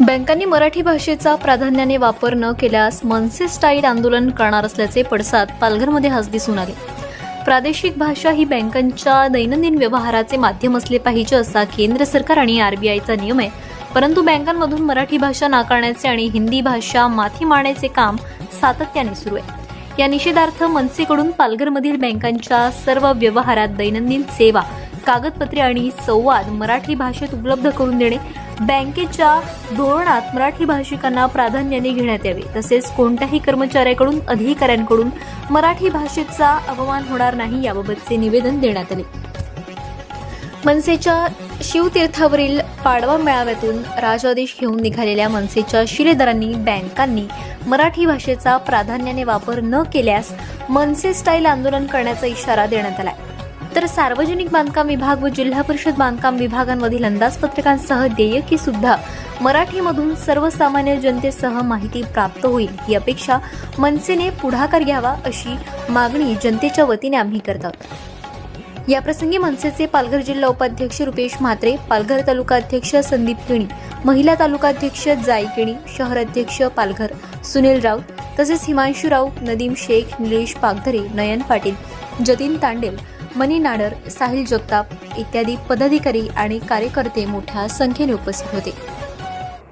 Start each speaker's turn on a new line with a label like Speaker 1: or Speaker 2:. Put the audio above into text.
Speaker 1: बँकांनी मराठी भाषेचा प्राधान्याने वापर न केल्यास मनसे स्टाईल आंदोलन करणार असल्याचे पडसाद पालघरमध्ये आज दिसून आले. प्रादेशिक भाषा ही बँकांच्या दैनंदिन व्यवहाराचे माध्यम असले पाहिजे असा केंद्र सरकार आणि आरबीआयचा नियम आहे. परंतु बँकांमधून मराठी भाषा नाकारण्याचे आणि हिंदी भाषा माथी मारण्याचे काम सातत्याने सुरू आहे. या निषेधार्थ मनसेकडून पालघरमधील बँकांच्या सर्व व्यवहारात दैनंदिन सेवा कागदपत्रे आणि संवाद मराठी भाषेत उपलब्ध करून देणे बँकेच्या धोरणात मराठी भाषिकांना प्राधान्याने घेण्यात यावे. तसेच कोणत्याही कर्मचाऱ्याकडून अधिकाऱ्यांकडून मराठी भाषेचा अवमान होणार नाही याबाबतचे निवेदन देण्यात आले. मनसेच्या शिवतीर्थावरील पाडवा मेळाव्यातून राजादेश घेऊन निघालेल्या मनसेच्या शिलेदारांनी बँकांनी मराठी भाषेचा प्राधान्याने वापर न केल्यास मनसे स्टाईल आंदोलन करण्याचा इशारा देण्यात आला आहे तर सार्वजनिक बांधकाम विभाग व जिल्हा परिषद बांधकाम विभागांमधील अंदाजपत्रकांसह देयकी सुद्धा मराठीमधून सर्वसामान्य जनतेसह माहिती प्राप्त होईल ही अपेक्षा मनसेने पुढाकार घ्यावा अशी मागणी जनतेच्या वतीने आम्ही करतात. याप्रसंगी मनसेचे पालघर जिल्हा उपाध्यक्ष रुपेश म्हात्रे पालघर तालुका अध्यक्ष संदीप केणी महिला तालुका अध्यक्ष जाई केणी शहर अध्यक्ष पालघर सुनील राऊत तसेच हिमांशू राऊत नदीम शेख निलेश पागधरे नयन पाटील जतीन तांडेल मनी नाडर साहिल जगताप इत्यादी पदाधिकारी आणि कार्यकर्ते मोठ्या संख्येने उपस्थित होते.